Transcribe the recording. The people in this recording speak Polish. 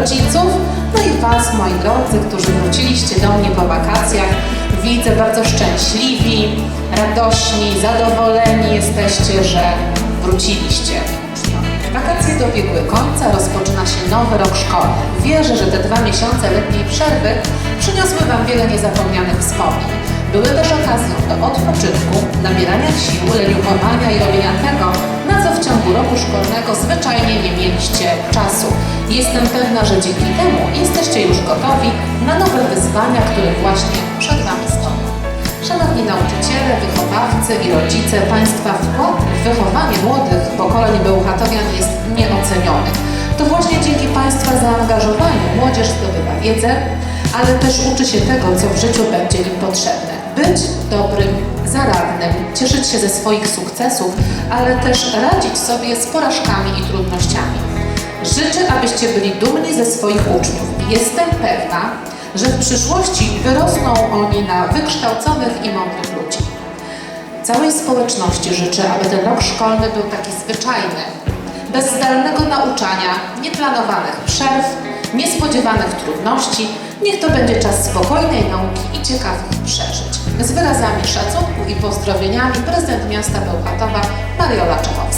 rodziców, no i Was, moi drodzy, którzy wróciliście do mnie po wakacjach. Widzę bardzo szczęśliwi, radośni, zadowoleni jesteście, że wróciliście. Wakacje dobiegły końca, rozpoczyna się nowy rok szkolny. Wierzę, że te dwa miesiące letniej przerwy przyniosły Wam wiele niezapomnianych wspomnień. Były też okazją do odpoczynku, nabierania sił, leniuchowania i robienia tego, na co w ciągu roku szkolnego zwyczajnie nie mieliście czasu. Jestem pewna, że dzięki temu jesteście już gotowi na nowe wyzwania, które właśnie przed Wami stoją. Szanowni nauczyciele, wychowawcy i rodzice, Państwa wkład w wychowanie młodych pokoleń Bełchatowian jest nieoceniony. To właśnie dzięki Państwa zaangażowaniu młodzież zdobywa wiedzę, ale też uczy się tego, co w życiu będzie im potrzebne. Być dobrym, zaradnym, cieszyć się ze swoich sukcesów, ale też radzić sobie z porażkami i trudnościami. Abyście byli dumni ze swoich uczniów. Jestem pewna, że w przyszłości wyrosną oni na wykształconych i mądrych ludzi. Całej społeczności życzę, aby ten rok szkolny był taki zwyczajny, bez zdalnego nauczania, nieplanowanych przerw, niespodziewanych trudności. Niech to będzie czas spokojnej nauki i ciekawych przeżyć. Z wyrazami szacunku i pozdrowieniami prezydent miasta Bełchatowa Mariola Czechowska.